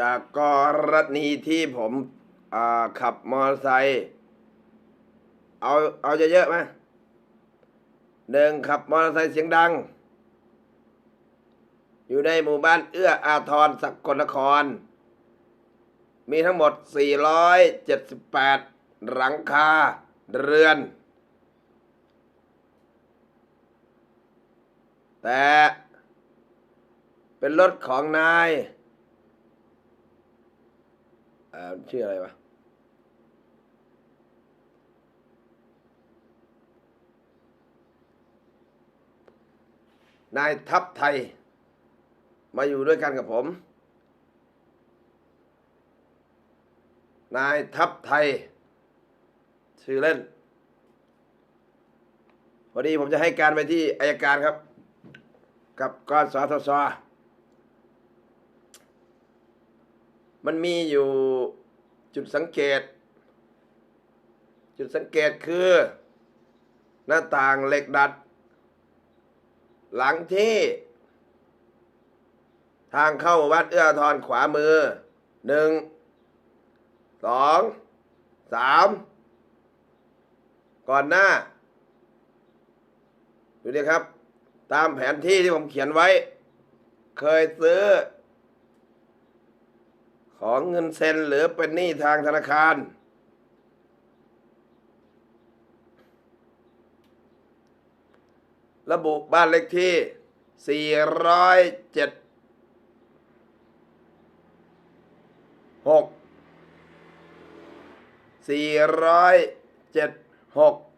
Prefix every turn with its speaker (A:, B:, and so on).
A: จากกรณีที่ผมขับมอเตอร์ไซค์เอาเอาเยอะๆไหมหนึ่งขับมอเตอร์ไซค์เสียงดัง อยู่ในหมู่บ้านเอื้ออาทรสักกลนคร มีทั้งหมด 478 หลังคาเรือน แต่เป็นรถของนาย อ่อชื่ออะไรวะนายทัพไทย มาอยู่ด้วยกันกับผม นายทัพไทย ชื่อเล่นพอดีผมจะให้การไปที่อายการครับ กับกสทศ มันมีอยู่จุดสังเกต จุดสังเกตคือ หน้าต่างเหล็กดัด หลังที่ ทางเข้าวัดเอื้อทอาทรขวามือหนึ่งสองสามก่อนหน้า ดูดิครับ ตามแผนที่ที่ผมเขียนไว้ เคยซื้อ ของเงินเซ็นหรือเป็นหนี้ทางธนาคาร ระบุบ้านเลขที่ 407 6 407 6